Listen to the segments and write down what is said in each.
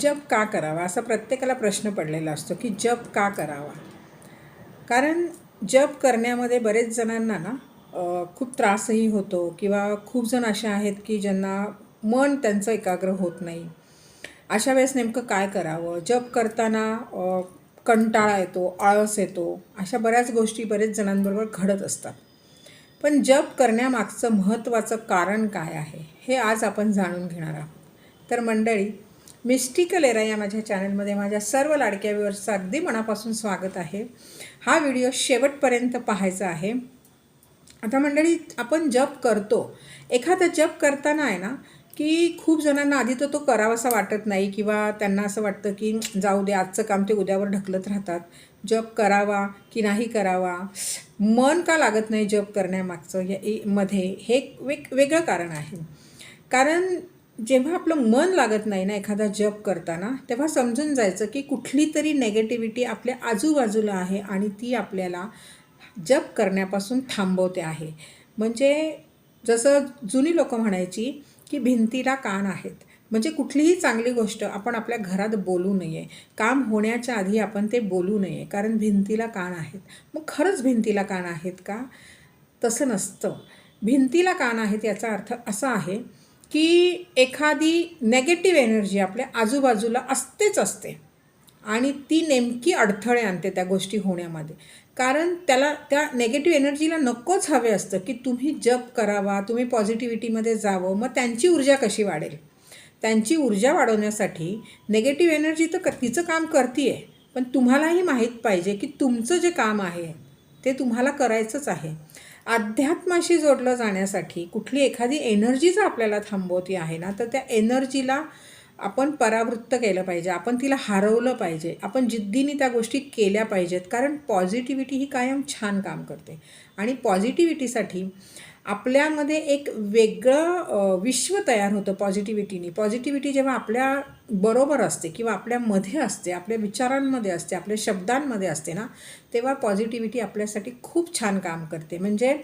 जप का करावा असा प्रत्येकाला प्रश्न पडलेला असतो की जप का करावा? कारण जप करण्यामध्ये बरेच जणांना ना खूप त्रासही होतो किंवा खूप जण असे आहेत की ज्यांना मन त्यांचं एकाग्र होत नाही. अशा वेळेस नेमकं काय करावं? जप करताना कंटाळा येतो आळस येतो अशा बऱ्याच गोष्टी बरेच जणांबरोबर घडत असतात. पण जप करण्यामागचं महत्त्वाचं कारण काय आहे हे आज आपण जाणून घेणार आहोत. तर मंडळी मिस्टिकल एरा या माझ्या चॅनलमध्ये माझ्या सर्व लाडक्या व्यूअर्सचं अगदी मनापासून स्वागत आहे. हा व्हिडिओ शेवटपर्यंत पाहायचा आहे. आता मंडळी आपण जप करतो. एखादा जप करताना आहे ना की खूप जणांना आधी तर तो करावासा वाटत नाही किंवा त्यांना असं वाटतं की जाऊ दे आजचं काम ते उद्यावर ढकलत राहतात. जप करावा की नाही करावा? मन का लागत नाही जप करण्यामागचं? या मध्ये हे एक वेग वेगळं कारण आहे. कारण जेव्हा आपलं मन लागत नाही ना एखादा जप करताना तेव्हा समजून जायचं की कुठली तरी नेगेटिव्हिटी आपल्या आजूबाजूला आहे आणि ती आपल्याला जप करण्यापासून थांबवते आहे. म्हणजे जसं जुनी लोकं म्हणायची की भिंतीला कान आहेत. म्हणजे कुठलीही चांगली गोष्ट आपण आपल्या घरात बोलू नये. काम होण्याच्या आधी आपण ते बोलू नये. कारण भिंतीला कान आहेत. मग खरंच भिंतीला कान आहेत का? तसं नसतं. भिंतीला कान आहेत याचा अर्थ असा आहे की एखादी नेगेटिव्ह एनर्जी आपल्या आजूबाजूला असतेच असते. आणि ती नेमकी अडथळे आणते त्या गोष्टी होण्यामध्ये. कारण त्याला त्या नेगेटिव्ह एनर्जीला नकोच हवे असतं की तुम्ही जप करावा तुम्ही पॉझिटिव्हिटीमध्ये जावं मग त्यांची ऊर्जा कशी वाढेल? त्यांची ऊर्जा वाढवण्यासाठी नेगेटिव्ह एनर्जी तर कर तिचं काम करते आहे पण तुम्हालाही माहीत पाहिजे की तुमचं जे काम आहे ते तुम्हाला करायचंच आहे. अध्यात्माशी जोडलं जाण्यासाठी कुठली एखादी एनर्जी जर आपल्याला थांबवती आहे ना तर त्या एनर्जीला आपण परावृत्त केलं पाहिजे आपण तिला हरवलं पाहिजे आपण जिद्दीने त्या गोष्टी केल्या पाहिजेत कारण पॉझिटिव्हिटी ही कायम छान काम करते. आणि पॉझिटिव्हिटीसाठी आपल्यामध्ये एक वेगळं विश्व तयार होतं पॉझिटिव्हिटीने पॉझिटिव्हिटी जेव्हा आपल्या बरोबर असते किंवा आपल्यामध्ये असते आपल्या विचारांमध्ये असते आपल्या शब्दांमध्ये असते ना तेव्हा पॉझिटिव्हिटी आपल्यासाठी खूप छान काम करते. म्हणजे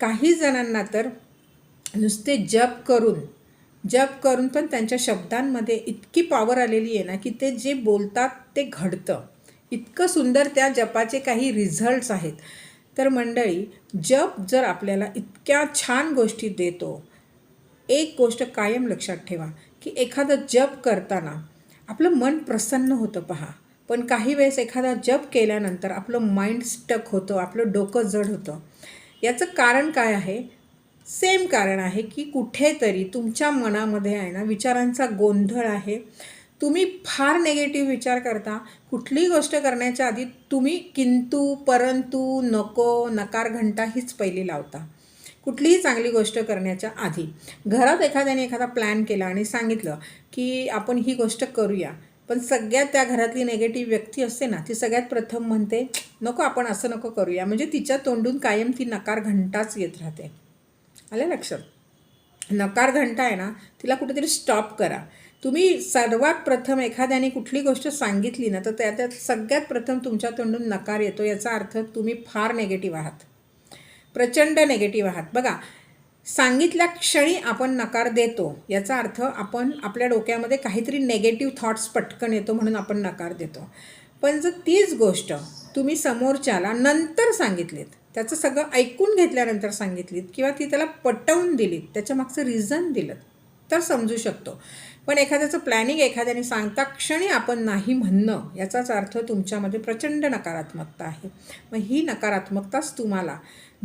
काही जणांना तर नुसते जप करून जप करून पण त्यांच्या शब्दांमध्ये इतकी पॉवर आलेली आहे ना की ते जे बोलतात ते घडतं. इतकं सुंदर त्या जपाचे काही रिझल्ट्स आहेत. तर मंडळी जप जर आपल्याला इतक्या छान गोष्टी देतो एक गोष्ट कायम लक्षात ठेवा की एखादं जप करताना आपलं मन प्रसन्न होतं पहा. पण काही वेळेस एखादा जप केल्यानंतर आपलं माइंड स्टक होतं आपलं डोकं जड होतं. याचं कारण काय आहे? सेम कारण आहे की कुठेतरी तुमच्या मनामध्ये आहे ना विचारांचा गोंधळ आहे. तुम्ही फार नेगेटिव्ह विचार करता. कुठलीही गोष्ट करण्याच्या आधी तुम्ही किंतु परंतु नको नकार घंटा हीच पहिली लावता. कुठलीही चांगली गोष्ट करण्याच्या आधी. घरात एखाद्याने एखादा प्लॅन केला आणि सांगितलं की आपण ही गोष्ट करूया पण सगळ्यात त्या घरातली नेगेटिव्ह व्यक्ती असते ना ती सगळ्यात प्रथम म्हणते नको आपण असं नको करूया. म्हणजे तिच्या तोंडून कायम ती नकार घंटाच येत राहते. आलं लक्षात? नकार घंटा आहे ना तिला कुठेतरी स्टॉप करा. तुम्ही सर्वात प्रथम एखाद्याने कुठली गोष्ट सांगितली ना तर त्या त्यात सगळ्यात प्रथम तुमच्या तोंडून नकार येतो याचा अर्थ तुम्ही फार नेगेटिव्ह आहात. प्रचंड नेगेटिव्ह आहात. बघा सांगितल्या क्षणी आपण नकार देतो याचा अर्थ आपण आपल्या डोक्यामध्ये काहीतरी नेगेटिव्ह थॉट्स पटकन येतो म्हणून आपण नकार देतो. पण जर तीच गोष्ट तुम्ही समोरच्याला नंतर सांगितलीत त्याचं सगळं ऐकून घेतल्यानंतर सांगितलीत किंवा ती त्याला पटवून दिलीत त्याच्या मागचं रिझन दिलं तर समजू शकतो. पण एखाद्याचं प्लॅनिंग एखाद्याने सांगता क्षणी आपण नाही म्हणणं याचाच अर्थ तुमच्यामध्ये प्रचंड नकारात्मकता आहे. मग ही नकारात्मकताच तुम्हाला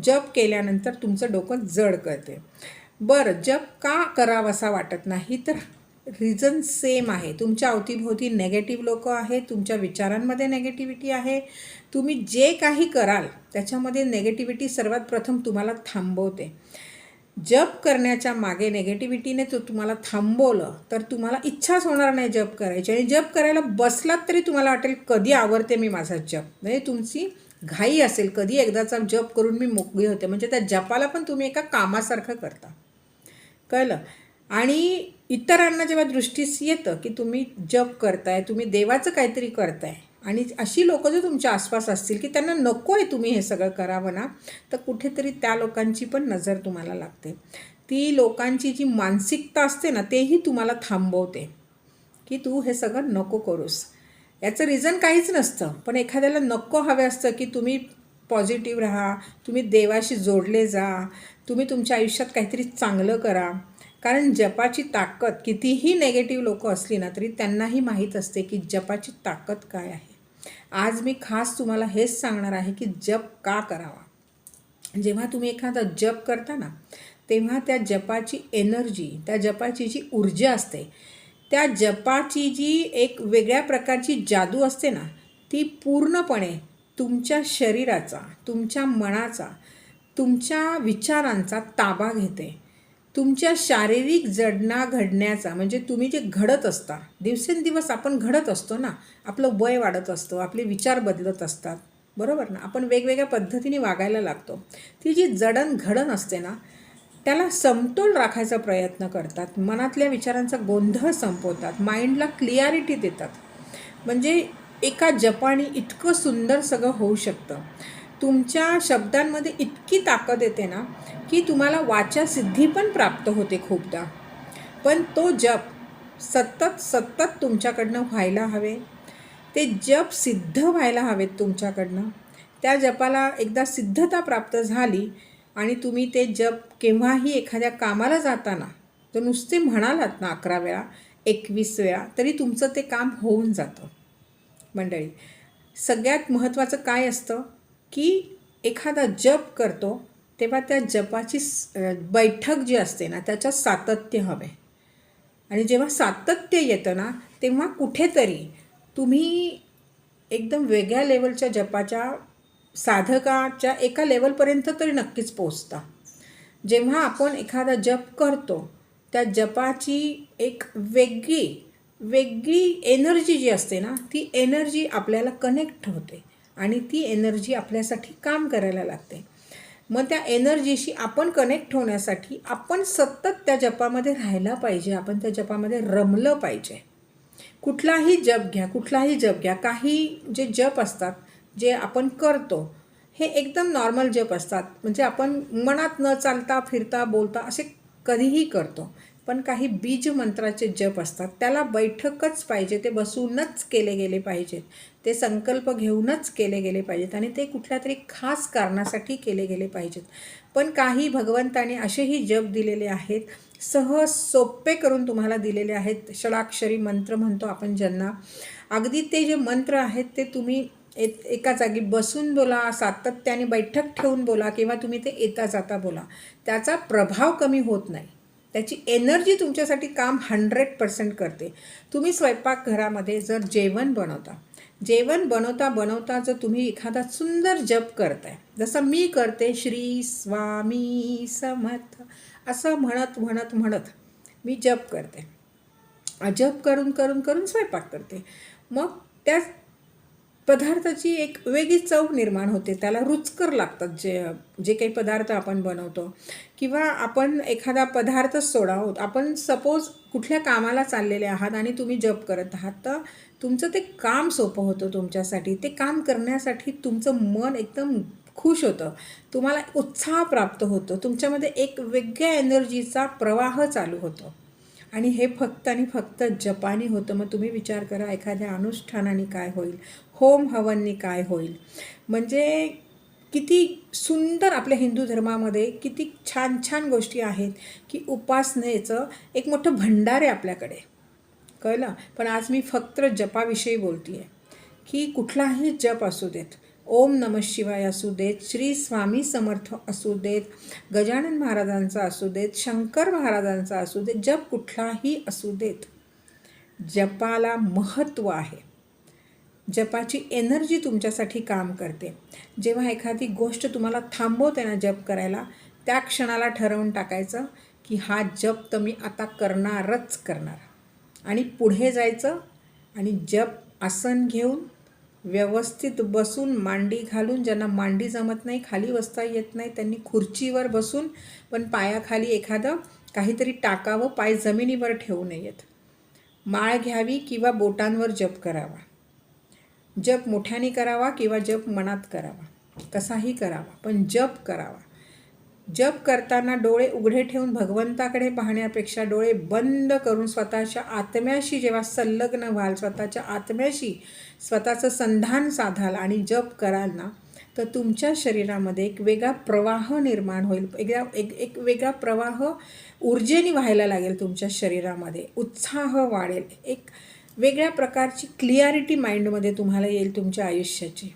जप केल्यानंतर तुमचं डोकं जड करते. बरं जप का करावासा वाटत नाही तर रिझन सेम आहे. तुमच्या अवतीभोवती नेगेटिव्ह लोक आहेत तुमच्या विचारांमध्ये नेगेटिव्हिटी आहे. तुम्ही जे काही कराल त्याच्यामध्ये नेगेटिव्हिटी सर्वात प्रथम तुम्हाला थांबवते. जप करण्याच्या मागे नेगेटिव्हिटीने तो तुम्हाला थांबवलं तर तुम्हाला इच्छाच होणार नाही जप करायची. आणि जप करायला बसलात तरी तुम्हाला वाटेल कधी आवडते मी माझा जप? म्हणजे तुमची घाई असेल कधी एकदाचा जप करून मी मोकळी होते. म्हणजे त्या जपाला पण तुम्ही एका कामासारखं करता. कळलं? आणि इतरांना जेव्हा दृष्टीस येतं की तुम्ही जप करताय तुम्ही देवाचं काहीतरी करताय आणि अशी लोकं जर तुमच्या आसपास असतील की त्यांना नको आहे तुम्ही हे सगळं करावं ना तर कुठेतरी त्या लोकांची पण नजर तुम्हाला लागते. ती लोकांची जी मानसिकता असते ना तेही तुम्हाला थांबवते की तू हे सगळं नको करूस. याचं रिझन काहीच नसतं पण एखाद्याला नको हवे असतं की तुम्ही पॉझिटिव्ह राहा तुम्ही देवाशी जोडले जा तुम्ही तुमच्या आयुष्यात काहीतरी चांगलं करा. कारण जपाची ताकद कितीही नेगेटिव्ह लोक असली ना तरी त्यांनाही माहीत असते की जपाची ताकद काय आहे. आज मी खास तुम्हाला हेच सांगणार आहे की जप का करावा. जेव्हा तुम्ही एखादा जप करता ना तेव्हा त्या जपाची एनर्जी त्या जपाची जी ऊर्जा असते त्या जपाची जी एक वेगळ्या प्रकारची जादू असते ना ती पूर्णपणे तुमच्या शरीराचा तुमच्या मनाचा तुमच्या विचारांचा ताबा घेते. तुमच्या शारीरिक जडणा घडण्याचा म्हणजे तुम्ही जे घडत असता दिवसेंदिवस आपण घडत असतो ना आपलं वय वाढत असतं आपले विचार बदलत असतात बरोबर ना? आपण वेगवेगळ्या पद्धतीने वागायला लागतो. ती जी जडण घडण असते ना त्याला समतोल राखायचा प्रयत्न करतात. मनातल्या विचारांचा गोंधळ संपवतात. माइंडला क्लिअरिटी देतात. म्हणजे एका जपानी इतकं सुंदर सगळं होऊ शकतं. तुमच्या शब्दांमध्ये इतकी ताकद येते ना की तुम्हाला वाचा सिद्धी पण प्राप्त होते खूपदा. पण तो जप सतत सतत तुमच्याकडनं व्हायला हवे. ते जप सिद्ध व्हायला हवेत तुमच्याकडनं. त्या जपाला एकदा सिद्धता प्राप्त झाली आणि तुम्ही ते जप केव्हाही एखाद्या कामाला जाताना तर नुसते म्हणालात ना अकरा वेळा एकवीस वेळा तरी तुमचं ते काम होऊन जातं. मंडळी सगळ्यात महत्त्वाचं काय असतं? की एखादा जप करतो तेव्हा त्या जपाची बैठक जी असते ना त्याच्यात सातत्य हवे. आणि जेव्हा सातत्य येतं ना तेव्हा कुठेतरी तुम्ही एकदम वेगळ्या लेवलच्या जपाच्या साधकाच्या एका लेवलपर्यंत तरी नक्कीच पोचता जेव्हा आपण एखादा जप करतो त्या जपाची एक वेगळी वेगळी एनर्जी जी असते ना ती एनर्जी आपल्याला कनेक्ट होते. आणि ती एनर्जी आपल्यासाठी काम करायला लागते. मग त्या एनर्जीशी आपण कनेक्ट होण्यासाठी आपण सतत त्या जपामध्ये राहायला पाहिजे आपण त्या जपामध्ये रमलं पाहिजे. कुठलाही जप घ्या कुठलाही जप घ्या काही जे जप असतात जे आपण करतो हे एकदम नॉर्मल जप असतात. म्हणजे आपण मनात न चालता फिरता बोलता असे कधीही करतो. पण काही बीज मंत्राचे जप असतात. त्याला बैठकच पाहिजे. ते बसूनच केले गेले पाहिजेत. ते संकल्प घेऊनच केले गेले पाहिजेत आणि ते कुठल्या तरी खास कारणासाठी केले गेले पाहिजेत. पण काही भगवंताने असेही जप दिलेले आहेत. सहज सोपे करून तुम्हाला दिलेले आहेत. षडाक्षरी मंत्र म्हणतो आपण ज्यांना. अगदी ते जे मंत्र आहेत ते तुम्ही एक एका जागी बसून बोला सातत्याने बैठक ठेवून बोला किंवा तुम्ही ते येता जाता बोला. त्याचा प्रभाव कमी होत नाही. त्याची एनर्जी तुमच्यासाठी काम हंड्रेड पर्सेंट करते. तुम्ही स्वयंपाकघरामध्ये जर जेवण बनवता जेवण बनवता बनवता जर तुम्ही एखादा सुंदर जप करताय जसं मी करते श्री स्वामी समर्थ असं म्हणत म्हणत म्हणत मी जप करते. जप करून करून करून स्वयंपाक करते. मग त्या पदार्थाची एक वेगळी चव निर्माण होते. त्याला रुचकर लागतात जे जे काही पदार्थ आपण बनवतो. किंवा आपण एखादा पदार्थ सोडावत आपण सपोज कुठल्या कामाला चाललेले आहात आणि तुम्ही जप करत आहात तर तुमचं ते काम सोपं होतं तुमच्यासाठी. ते काम करण्यासाठी तुमचं मन एकदम खुश होतं. तुम्हाला उत्साह प्राप्त होतो. तुमच्यामध्ये एक वेगळ्या एनर्जीचा प्रवाह चालू होतो. आणि हे फक्त आणि फक्त जपानी होतं. मग तुम्ही विचार करा एखाद्या अनुष्ठानाने काय होईल? होम हवननी काय होईल? म्हणजे किती सुंदर आपल्या हिंदू धर्मामध्ये किती छान छान गोष्टी आहेत की उपासनेचं एक मोठं भंडार आहे आपल्याकडे. कळलं? पण आज मी फक्त जपाविषयी बोलते आहे की कुठलाही जप असू देत ओम नम शिवाय असू देत श्री स्वामी समर्थ असू देत गजानन महाराजांचा असू देत शंकर महाराजांचा असू देत जप कुठलाही असू देत. जपाला महत्त्व आहे. जपाची एनर्जी तुमच्यासाठी काम करते. जेव्हा एखादी गोष्ट तुम्हाला थांबवते ना जप करायला त्या क्षणाला ठरवून टाकायचं की हा जप तर मी आता करणारच करणार. आणि पुढे जायचं आणि जप आसन घेऊन व्यवस्थित बसून मांडी घालून ज्यांना मांडी जमत नाही खाली बसता येत नाही त्यांनी खुर्चीवर बसून पण पायाखाली एखादं काहीतरी टाकावं पाय जमिनीवर ठेवू नयेत. माळ घ्यावी किंवा बोटांवर जप करावा. जप मोठ्याने करावा किंवा जप मनात करावा. कसाही करावा पण जप करावा. जप करताना डोळे उघडे ठेवून भगवंताकडे पाहण्यापेक्षा डोळे बंद करून स्वतःच्या आत्म्याशी जेव्हा संलग्न व्हाल स्वतःच्या आत्म्याशी स्वतःचं संधान साधाल आणि जप कराल ना तर तुमच्या शरीरामध्ये एक वेगळा प्रवाह निर्माण होईल. वेगळा एक एक वेगळा प्रवाह ऊर्जेने व्हायला लागेल तुमच्या शरीरामध्ये. उत्साह वाढेल. एक वेगळ्या प्रकारची क्लिअरिटी माइंडमध्ये तुम्हाला येईल तुमच्या आयुष्याची.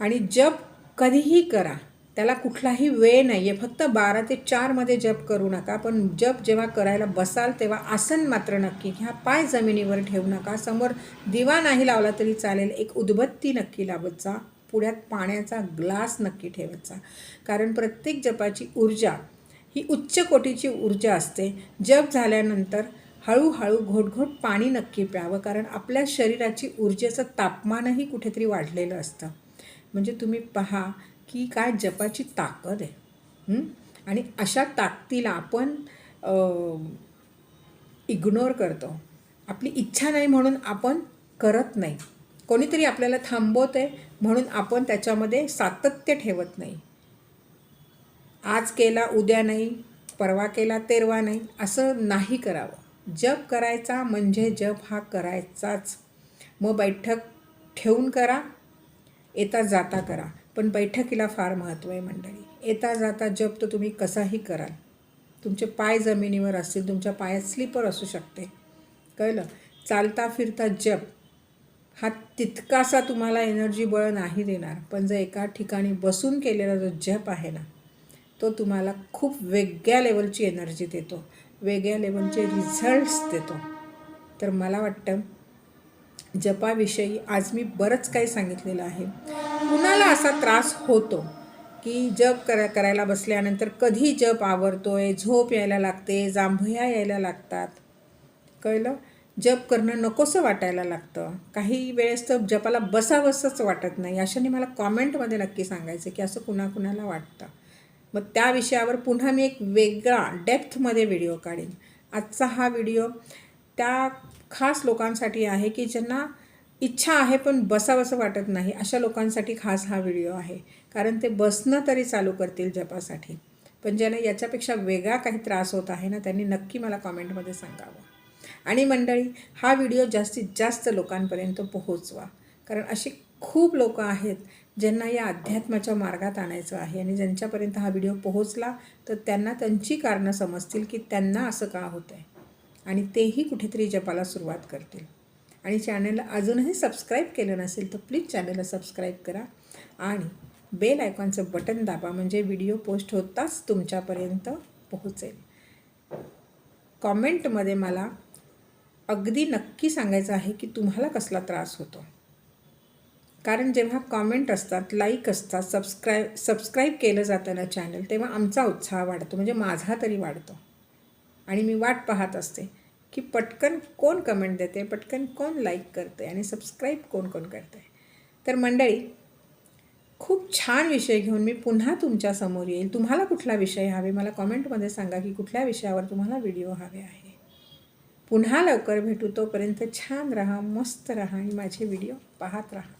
आणि जप कधीही करा. त्याला कुठलाही वेळ नाही आहे फक्त बारा ते चारमध्ये जप करू नका. पण जप जेव्हा करायला बसाल तेव्हा आसन मात्र नक्की घ्या. पाय जमिनीवर ठेवू नका. समोर दिवा नाही लावला तरी चालेल. एक उदबत्ती नक्की लावत जा. पुढ्यात पाण्याचा ग्लास नक्की ठेवत जा. कारण प्रत्येक जपाची ऊर्जा ही उच्च कोटीची ऊर्जा असते. जप झाल्यानंतर हळूहळू घोटघोट पाणी नक्की प्यावं. कारण आपल्या शरीराची ऊर्जेचं तापमानही कुठेतरी वाढलेलं असतं. म्हणजे तुम्ही पहा की काय जपाची ताकद आहे. आणि अशा ताकदीला आपण इग्नोर करतो. आपली इच्छा नाही म्हणून आपण करत नाही. कोणीतरी आपल्याला थांबवत आहे म्हणून आपण त्याच्यामध्ये सातत्य ठेवत नाही. आज केला उद्या नाही. परवा केला तेरवा नाही. असं नाही करावं. जप करायचा म्हणजे जप हा करायचाच. मग बैठक ठेवून करा. येता जाता करा. पण बैठकीला फार महत्त्व आहे मंडळी. येता जाता जप तर तुम्ही कसाही कराल. तुमचे पाय जमिनीवर असतील तुमच्या पायात स्लीपर असू शकते. कळलं? चालता फिरता जप हा तितकासा तुम्हाला एनर्जी बळ नाही देणार. पण जर एका ठिकाणी बसून केलेला जो जप आहे ना तो तुम्हाला खूप वेगळ्या लेवलची एनर्जी देतो. वेगळ्या लेवलचे रिझल्ट्स देतो. तर मला वाटतं जपाविषयी आज मी बरंच काही सांगितलेलं आहे. कुणाला असा त्रास होतो की जप करा करायला बसल्यानंतर कधी जप आवरतोय झोप यायला लागते जांभया यायला लागतात? कळलं? जप करणं नकोसं वाटायला लागतं. काही वेळेस तर जपाला बसावंसंच वाटत नाही. अशाने मला कॉमेंटमध्ये नक्की सांगायचं की असं कुणाकुणाला वाटतं. मग त्या विषयावर पुन्हा मी एक वेगळा डेप्थमध्ये व्हिडिओ काढीन. आजचा हा व्हिडिओ त्या खास लोकांसाठी आहे की ज्यांना इच्छा आहे पण बसावंसं वाटत नाही. अशा लोकांसाठी खास हा व्हिडिओ आहे. कारण ते बसणं तरी चालू करतील जपासाठी. पण ज्यांना याच्यापेक्षा वेगळा काही त्रास होत आहे ना त्यांनी नक्की मला कॉमेंटमध्ये सांगावं. आणि मंडळी हा व्हिडिओ जास्तीत जास्त लोकांपर्यंत पोहोचवा. कारण अशी खूप लोक आहेत ज्यांना या अध्यात्माच्या मार्गात आणायचं आहे. आणि ज्यांच्यापर्यंत हा व्हिडिओ पोहोचला तर त्यांना त्यांची कारणं समजतील की त्यांना असं का होतं आहे आणि तेही कुठेतरी जपाला सुरुवात करतील. आणि चॅनलला अजूनही सबस्क्राईब केलं नसेल तर प्लीज चॅनलला सबस्क्राईब करा. आणि बेल आयकॉनचं बटन दाबा म्हणजे व्हिडिओ पोस्ट होताच तुमच्यापर्यंत पोहोचेल. कॉमेंटमध्ये मला अगदी नक्की सांगायचं आहे की तुम्हाला कसला त्रास होतो. कारण जेव्हा कॉमेंट असतात लाईक असतात सबस्क्राईब सबस्क्राईब केलं जातं ना चॅनल तेव्हा आमचा उत्साह वाढतो म्हणजे माझा तरी वाढतो. आणि मी वाट पाहत असते. की पटकन कोण कमेंट देते पटकन कोण लाईक करते आणि सबस्क्राईब कोण कोण करते तर मंडळी खूप छान विषय घेऊन मी पुन्हा तुमच्यासमोर येईल तुम्हाला कुठला विषय हवे मला कॉमेंटमध्ये सांगा की कुठल्या विषयावर तुम्हाला व्हिडिओ हवे आहे. पुन्हा लवकर भेटू तोपर्यंत छान राहा मस्त राहा आणि माझे व्हिडिओ पाहत राहा.